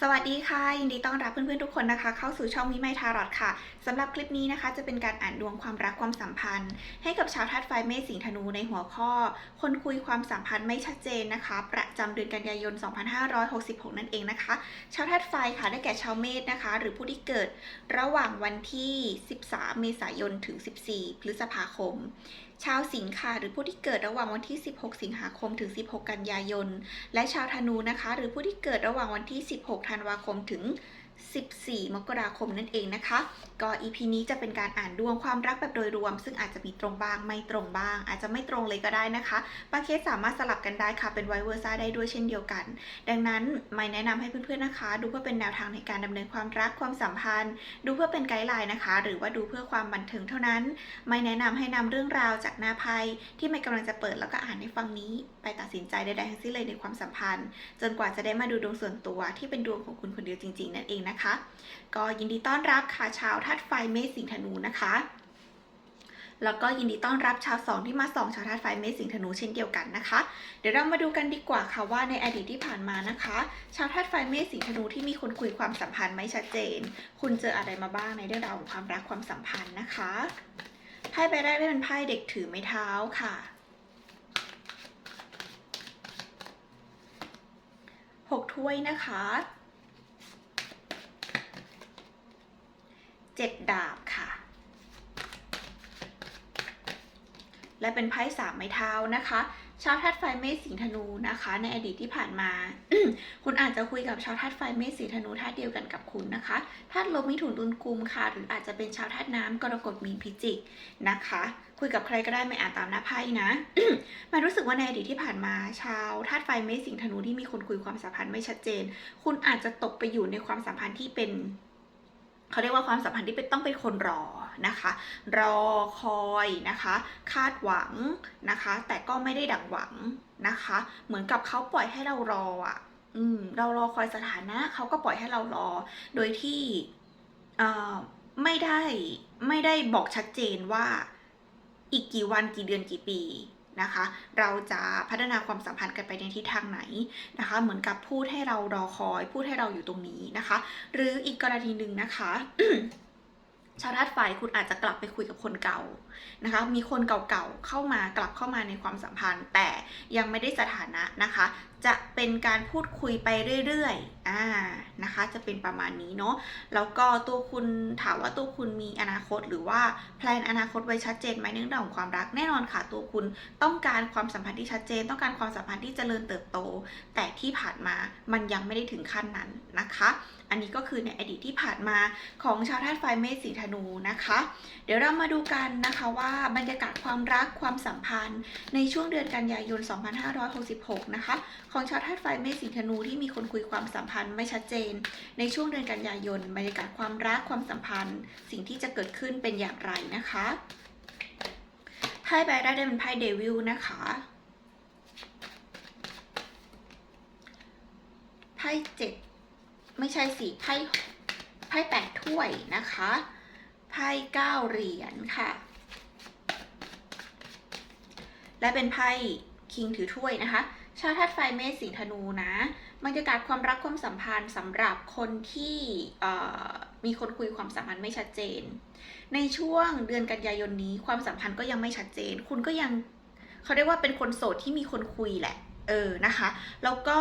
สวัสดีค่ะ ยินดีต้อนรับเพื่อนๆทุกคนนะคะ เข้าสู่ช่องวิไมทารอดค่ะสำหรับคลิปนี้นะคะ จะเป็นการอ่านดวงความรักความสัมพันธ์ ให้กับชาวธาตุไฟเมษสิงธนูในหัวข้อ คนคุยความสัมพันธ์ไม่ชัดเจนนะคะ ประจำเดือนกันยายน 2566 นั่นเองนะคะ ชาวธาตุไฟค่ะได้แก่ชาวเมษนะคะ หรือผู้ที่เกิดระหว่างวันที่ 13 เมษายนถึง 14 พฤษภาคมชาวสิงค์ค่ะหรือผู้ที่เกิดระหว่างวันที่ 16 สิงหาคมถึง 16 กันยายน และชาวธนูนะคะ หรือผู้ที่เกิดระหว่างวันที่ 16ธันวาคมถึง 14 มกราคมนั่นเองนะคะ ก็ EP นี้จะเป็นการอ่านดวงความรักแบบโดยรวม ซึ่งอาจจะมีตรงบ้างไม่ตรงบ้าง อาจจะไม่ตรงเลยก็ได้นะคะบางเคสสามารถสลับกันได้ค่ะ เป็นไวเวอร์ซ่าได้ด้วยเช่นเดียวกัน ดังนั้นไม่แนะนำให้เพื่อนๆนะคะ ดูเพื่อเป็นแนวทางในการดำเนินความรักความสัมพันธ์ ดูเพื่อเป็นไกด์ไลน์นะคะ หรือว่าดูเพื่อความบันเทิงเท่านั้น ไม่แนะนำให้นำเรื่องราวจากหน้าไพ่ที่ไม่กำลังจะเปิดแล้วก็อ่านให้ฟังนี้ ไปตัดสินใจใดๆทั้งสิ้นเลยในความสัมพันธ์ จนกว่าจะได้มาดูดวงส่วนตัวที่เป็นดวงของคุณคนเดียวจริงๆนั่นเองนะคะ ก็ยินดีต้อนรับค่ะชาวธาตุไฟเมษสิงห์ธนูนะคะ แล้วก็ยินดีต้อนรับชาวสองที่มาสองชาวธาตุไฟเมษสิงห์ธนูเช่นเดียวกันนะคะ เดี๋ยวเรามาดูกันดีกว่าค่ะว่าในอดีตที่ผ่านมานะคะ ชาวธาตุไฟเมษสิงห์ธนูที่มีคนคุยความสัมพันธ์ไม่ชัดเจน คุณเจออะไรมาบ้างในเรื่องราวของความรักความสัมพันธ์นะคะไพ่ใบแรกได้เป็นไพ่เด็กถือไม้เท้าค่ะหกถ้วยนะคะ เจ็ดดาบค่ะ และเป็นไพ่สามไม้เท้านะคะชาวธาตุไฟเมษสิงห์ธนูนะคะ ในอดีตที่ผ่านมา คุณอาจจะคุยกับชาวธาตุไฟเมษสิงห์ธนูธาตุเดียวกันกับคุณนะคะธาตุลมมิถุนตุลกุมค่ะ หรืออาจจะเป็นชาวธาตุน้ำกรกฎมีนพิจิกนะคะ คุยกับใครก็ได้ไม่อ่านตามหน้าไพ่นะมันรู้สึกว่าในอดีตที่ผ่านมา ชาวธาตุไฟเมษสิงห์ธนูที่มีคนคุยความสัมพันธ์ไม่ชัดเจน คุณอาจจะตกไปอยู่ในความสัมพันธ์ที่เป็น เขาเรียกว่าความสัมพันธ์ที่เป็นต้องเป็นคนรอนะคะ รอคอยนะคะ คาดหวังนะคะ แต่ก็ไม่ได้ดังหวังนะคะ เหมือนกับเขาปล่อยให้เรารออะอืมเรารอคอยสถานะเขาก็ปล่อยให้เรารอ โดยที่เอ่อไม่ได้ไม่ได้บอกชัดเจนว่าอีกกี่วันกี่เดือนกี่ปี นะคะ เราจะพัฒนาความสัมพันธ์กันไปในทิศทางไหนนะคะ เหมือนกับพูดให้เรารอคอย พูดให้เราอยู่ตรงนี้นะคะ หรืออีกกรณีหนึ่งนะคะชาวธาตุไฟคุณอาจจะกลับไปคุยกับคนเก่านะคะ มีคนเก่าๆเข้ามากลับเข้ามาในความสัมพันธ์ แต่ยังไม่ได้สถานะนะคะ จะเป็นการพูดคุยไปเรื่อยๆ อ่า นะคะ จะเป็นประมาณนี้เนาะ แล้วก็ตัวคุณถามว่าตัวคุณมีอนาคตหรือว่าแพลนอนาคตไว้ชัดเจนไหมในเรื่องของความรัก แน่นอนค่ะ ตัวคุณต้องการความสัมพันธ์ที่ชัดเจน ต้องการความสัมพันธ์ที่เจริญเติบโต แต่ที่ผ่านมามันยังไม่ได้ถึงขั้นนั้นนะคะ อันนี้ก็คือในอดีตที่ผ่านมาของชาวธาตุไฟเมษสีธนูนะคะ เดี๋ยวเรามาดูกันนะคะว่าบรรยากาศความรักความสัมพันธ์ในช่วงเดือนกันยายน 2566 นะคะของชาวธาตุไฟเมษสิงธนูที่มีคนคุยความสัมพันธ์ไม่ชัดเจน ในช่วงเดือนกันยายนบรรยากาศความรักความสัมพันธ์ สิ่งที่จะเกิดขึ้นเป็นอย่างไรนะคะไพ่ใบแรกได้เป็นไพ่เดวิลนะคะไพ่เจ็ดไม่ใช่สิไพ่ไพ่แปดถ้วยนะคะไพ่เก้าเหรียญค่ะ และเป็นไพ่คิงถือถ้วยนะคะ ชาวธาตุไฟเมษสิงห์ธนูนะบรรยากาศความรักความสัมพันธ์สำหรับคนที่มีคนคุยความสัมพันธ์ไม่ชัดเจน ในช่วงเดือนกันยายนนี้ความสัมพันธ์ก็ยังไม่ชัดเจน คุณก็ยังเขาเรียกว่าเป็นคนโสดที่มีคนคุยแหละ เออนะคะ แล้วก็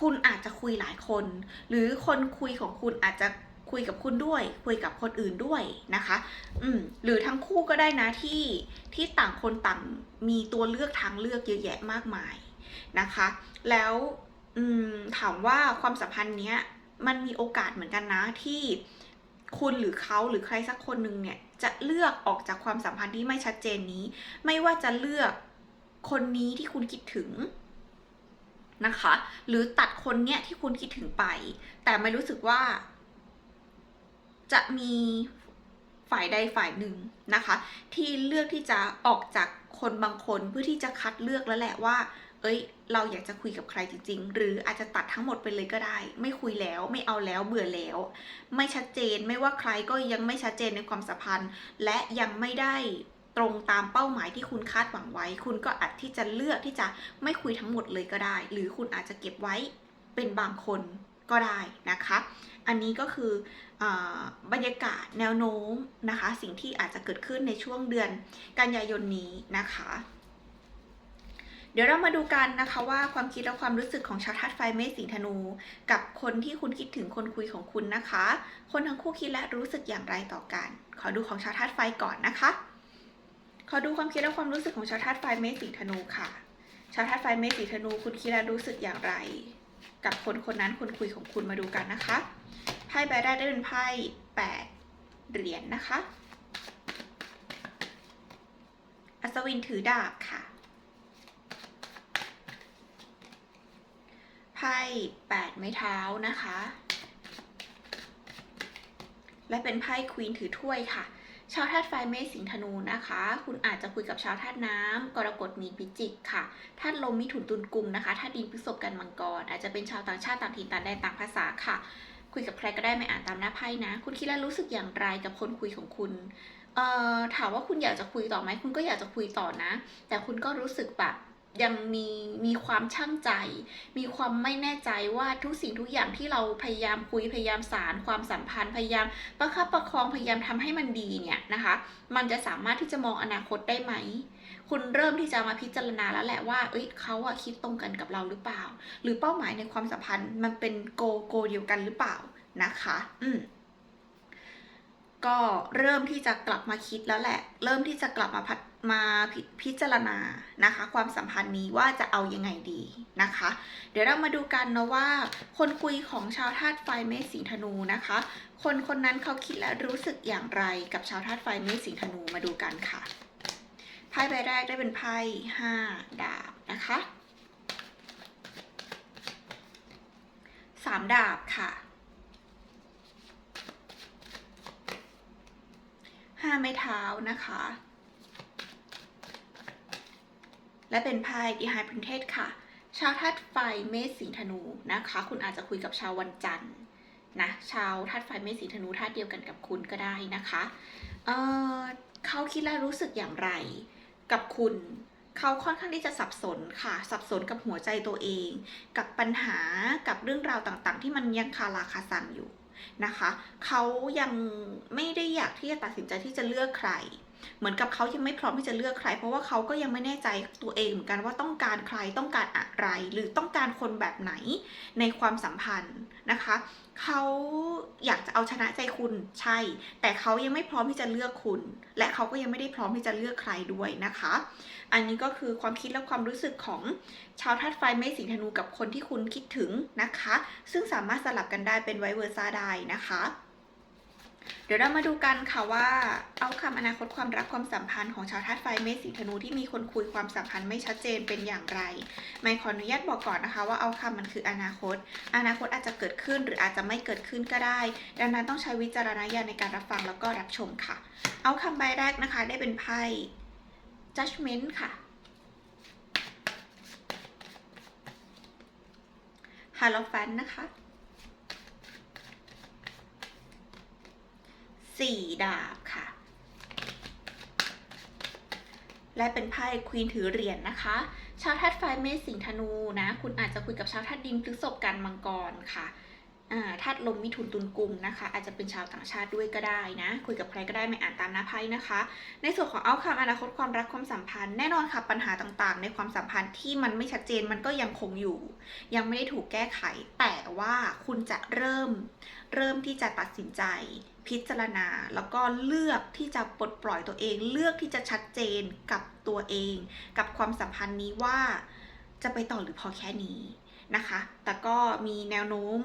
คุณอาจจะคุยหลายคน หรือคนคุยของคุณอาจจะคุยกับคุณด้วย คุยกับคนอื่นด้วยนะคะ อืมหรือทั้งคู่ก็ได้นะที่ที่ต่างคนต่างมีตัวเลือกทางเลือกเยอะแยะมากมาย นะคะ แล้วถามว่าความสัมพันธ์เนี้ยมันมีโอกาสเหมือนกันนะที่คุณหรือเขาหรือใครสักคนหนึ่งเนี่ยจะเลือกออกจากความสัมพันธ์ที่ไม่ชัดเจนนี้ ไม่ว่าจะเลือกคนนี้ที่คุณคิดถึงนะคะ หรือตัดคนเนี้ยที่คุณคิดถึงไป แต่ไม่รู้สึกว่า จะมีฝ่ายใดฝ่ายหนึ่งนะคะ ที่เลือกที่จะออกจากคนบางคนเพื่อที่จะคัดเลือกแล้วแหละว่า เอ้ย เราอยากจะคุยกับใครจริง ๆ หรืออาจจะตัดทั้งหมดไปเลยก็ได้ ไม่คุยแล้วไม่เอาแล้วเบื่อแล้ว ไม่ชัดเจนไม่ว่าใครก็ยังไม่ชัดเจนในความสัมพันธ์ และยังไม่ได้ตรงตามเป้าหมายที่คุณคาดหวังไว้ คุณก็อาจที่จะเลือกที่จะไม่คุยทั้งหมดเลยก็ได้ หรือคุณอาจจะเก็บไว้เป็นบางคนก็ได้นะคะ อันนี้ก็คืออบรรยากาศแนวโน้มนะคะ สิ่งที่อาจจะเกิดขึ้นในช่วงเดือนกันยายนนี้นะคะ เดี๋ยวเรามาดูกันนะคะว่าความคิดและความรู้สึกของชาวธาตุไฟเมษสิงห์ธนู กับคนที่คุณคิดถึงคนคุยของคุณนะคะ คนทั้งคู่คิดและรู้สึกอย่างไรต่อกัน ขอดูของชาวธาตุไฟก่อนนะคะ ขอดูความคิดและความรู้สึกของชาวธาตุไฟเมษสิงห์ธนูค่ะ ชาวธาตุไฟเมษสิงห์ธนูคุณคิดและรู้สึกอย่างไร กับคนคนนั้นคนคุยของคุณมาดูกันนะคะไพ่ใบแรกได้เป็นไพ่แปดเหรียญนนะคะ อัศวินถือดาบค่ะ ไพ่แปดไม้เท้านะคะ และเป็นไพ่ควีนถือถ้วยค่ะ ชาวธาตุไฟเมษสิงธนูนะคะ คุณอาจจะคุยกับชาวธาตุน้ำกรกฎมีนพิจิกค่ะธาตุลมมิถุนตุลกุมนะคะธาตุดินพฤษภกันมังกร อาจจะเป็นชาวต่างชาติต่างถิ่นต่างแดนต่างภาษาค่ะ คุยกับใครก็ได้ไม่อ่านตามหน้าไพ่นะ คุณคิดแล้วรู้สึกอย่างไรกับคนคุยของคุณเอ่อถามว่าคุณอยากจะคุยต่อไหมคุณก็อยากจะคุยต่อนะ แต่คุณก็รู้สึกแบบ ยังมีมีความช่างใจ มีความไม่แน่ใจว่าทุกสิ่งทุกอย่างที่เราพยายามคุยพยายามสารความสัมพันธ์พยายามประคับประคองพยายามทำให้มันดีเนี่ยนะคะ มันจะสามารถที่จะมองอนาคตได้ไหม คุณเริ่มที่จะมาพิจารณาแล้วแหละว่า เอ้ยเขาอะคิดตรงกันกับเราหรือเปล่า หรือเป้าหมายในความสัมพันธ์มันเป็นโกโกเดียวกันหรือเปล่านะคะ อืมก็เริ่มที่จะกลับมาคิดแล้วแหละ เริ่มที่จะกลับมาพัด มาพิพิจารณานะคะ ความสัมพันธ์นี้ว่าจะเอายังไงดีนะคะ เดี๋ยวเรามาดูกันนะว่า คนคุยของชาวธาตุไฟเมษสิงห์ธนูนะคะ คนคนนั้นเขาคิดและรู้สึกอย่างไรกับชาวธาตุไฟเมษสิงห์ธนูมาดูกันค่ะไพ่ใบแรกได้เป็นไพ่ห้าดาบนะคะสามดาบค่ะห้าไม้เท้านะคะ และเป็นไพ่ดีไฮพรินเทสค่ะ ชาวธาตุไฟเมษสิงธนูนะคะ คุณอาจจะคุยกับชาววันจันทร์นะชาวธาตุไฟเมษสิงธนูธาตุเดียวกันกับคุณก็ได้นะคะเขาเขาคิดและรู้สึกอย่างไร กับคุณเขาค่อนข้างที่จะสับสนค่ะ สับสนกับหัวใจตัวเอง กับปัญหากับเรื่องราวต่างๆ ที่มันยังคาราคาซังอยู่นะคะ เขายังไม่ได้อยากที่จะตัดสินใจที่จะเลือกใคร เหมือนกับเขายังไม่พร้อมที่จะเลือกใคร เพราะว่าเขาก็ยังไม่แน่ใจตัวเองเหมือนกันว่าต้องการใครต้องการอะไร หรือต้องการคนแบบไหนในความสัมพันธ์นะคะเขาอยากจะเอาชนะใจคุณใช่ แต่เขายังไม่พร้อมที่จะเลือกคุณ และเขาก็ยังไม่ได้พร้อมที่จะเลือกใครด้วยนะคะ อันนี้ก็คือความคิดและความรู้สึกของชาวธาตุไฟเมษสิงธนูกับคนที่คุณคิดถึงนะคะ ซึ่งสามารถสลับกันได้เป็นไวเวอร์ซ่าได้นะคะ เดี๋ยวเรามาดูกันค่ะว่าเอาคำอนาคตความรักความสัมพันธ์ของชาวธาตุไฟเมษสิงห์ธนูที่มีคนคุยความสัมพันธ์ไม่ชัดเจนเป็นอย่างไรไม่ขออนุญาตบอกก่อนนะคะ ว่าเอาคำมันคืออนาคต อนาคตอาจจะเกิดขึ้นหรืออาจจะไม่เกิดขึ้นก็ได้ ดังนั้นต้องใช้วิจารณญาณในการรับฟังแล้วก็รับชมค่ะ เอาคำใบแรกนะคะได้เป็นไพ่ judgment ค่ะฮาโลแฟนนะคะ สี่ดาบค่ะ และเป็นไพ่ควีนถือเหรียญนนะคะ ชาวธาตุไฟเมษสิงธนูนะ คุณอาจจะคุยกับชาวธาตุดินพฤษภกันมังกรค่ะ ธาตุลมมิถุนตุลกุมนะคะ อาจจะเป็นชาวต่างชาติด้วยก็ได้นะ คุยกับใครก็ได้ไม่อ่านตามหน้าไพ่นะคะ ในส่วนของเอาคำอนาคตความรักความสัมพันธ์แน่นอนค่ะปัญหาต่างๆ ในความสัมพันธ์ที่มันไม่ชัดเจนมันก็ยังคงอยู่ ยังไม่ได้ถูกแก้ไข แต่ว่าคุณจะเริ่ม เริ่มที่จะตัดสินใจ พิจารณา แล้วก็เลือกที่จะปลดปล่อยตัวเอง เลือกที่จะชัดเจนกับตัวเอง กับความสัมพันธ์นี้ว่า จะไปต่อหรือพอแค่นี้ นะคะ แต่ก็มีแนวโน้ม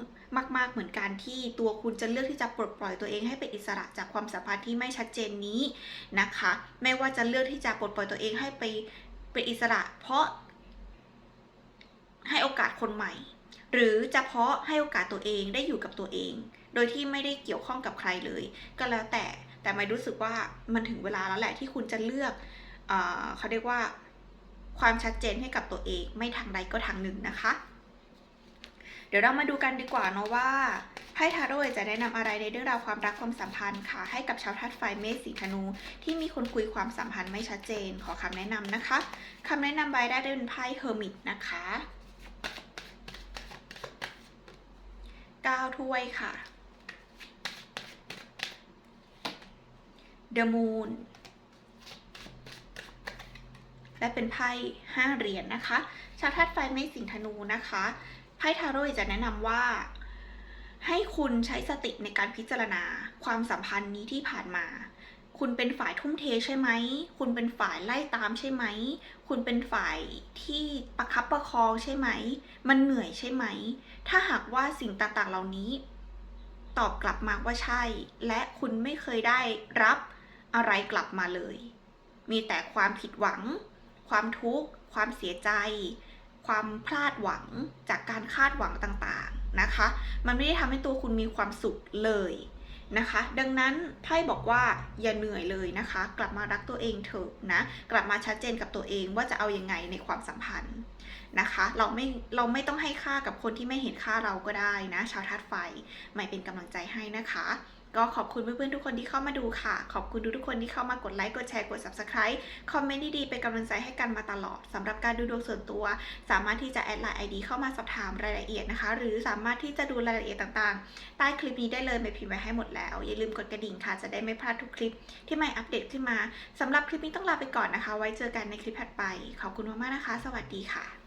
มาก ๆ เหมือนกันที่ตัวคุณจะเลือกที่จะปลดปล่อยตัวเองให้เป็นอิสระจากความสัมพันธ์ที่ไม่ชัดเจนนี้นะคะ ไม่ว่าจะเลือกที่จะปลดปล่อยตัวเองให้ไปเป็นอิสระ เพราะให้โอกาสคนใหม่ หรือจะเพราะให้โอกาสตัวเองได้อยู่กับตัวเอง โดยที่ไม่ได้เกี่ยวข้องกับใครเลย ก็แล้วแต่แต่ไม่รู้สึกว่ามันถึงเวลาแล้วแหละที่คุณจะเลือกเออเขาเรียกว่าความชัดเจนให้กับตัวเองไม่ทางใดก็ทางหนึ่งนะคะ เดี๋ยวเรามาดูกันดีกว่าเนาะว่าไพ่ทาโร่จะแนะนำอะไรในเรื่องราวความรักความสัมพันธ์ค่ะ ให้กับชาวธาตุไฟเมษสีธนู ที่มีคนคุยความสัมพันธ์ไม่ชัดเจน ขอคำแนะนำนะคะคำแนะนำใบได้เป็นไพ่เฮอร์มิตนะคะก้9ถ้วยค่ะ The Moon และเป็นไพ่ห้าเหรียญนะคะ ชาวธาตุไฟไม่สิงธนูนะคะ ไพ่ทาโร่จะแนะนำว่า ให้คุณใช้สติในการพิจารณาความสัมพันธ์นี้ที่ผ่านมา คุณเป็นฝ่ายทุ่มเทใช่ไหม คุณเป็นฝ่ายไล่ตามใช่ไหม คุณเป็นฝ่ายที่ประคับประคองใช่ไหม มันเหนื่อยใช่ไหม ถ้าหากว่าสิ่งต่างๆเหล่านี้ ตอบกลับมาว่าใช่ และคุณไม่เคยได้รับอะไรกลับมาเลย มีแต่ความผิดหวัง ความทุกข์ ความเสียใจ ความพลาดหวังจากการคาดหวังต่างๆนะคะ มันไม่ได้ทำให้ตัวคุณมีความสุขเลยนะคะ ดังนั้นไพ่บอกว่าอย่าเหนื่อยเลยนะคะ กลับมารักตัวเองเถอะนะ กลับมาชัดเจนกับตัวเองว่าจะเอายังไงในความสัมพันธ์นะคะ เราไม่เราไม่ต้องให้ค่ากับคนที่ไม่เห็นค่าเราก็ได้นะ ชาวธาตุไฟใหม่เป็นกำลังใจให้นะคะ ก็ขอบคุณเพื่อนๆทุกคนที่เข้ามาดูค่ะ ขอบคุณทุกๆคนที่เข้ามากดไลค์ กดแชร์ กด subscribe คอมเมนต์ดีๆเป็นกำลังใจให้กันมาตลอดสำหรับการดูดวงส่วนตัว สามารถที่จะแอดไลน์ ID เข้ามาสอบถามรายละเอียดนะคะ หรือสามารถที่จะดูรายละเอียดต่างๆ ใต้คลิปนี้ได้เลยไม่พิมพ์ไว้ให้หมดแล้ว อย่าลืมกดกระดิ่งค่ะ จะได้ไม่พลาดทุกคลิปที่ใหม่อัปเดตขึ้นมาสำหรับคลิปนี้ต้องลาไปก่อนนะคะ ไว้เจอกันในคลิปถัดไป ขอบคุณมากๆนะคะ สวัสดีค่ะ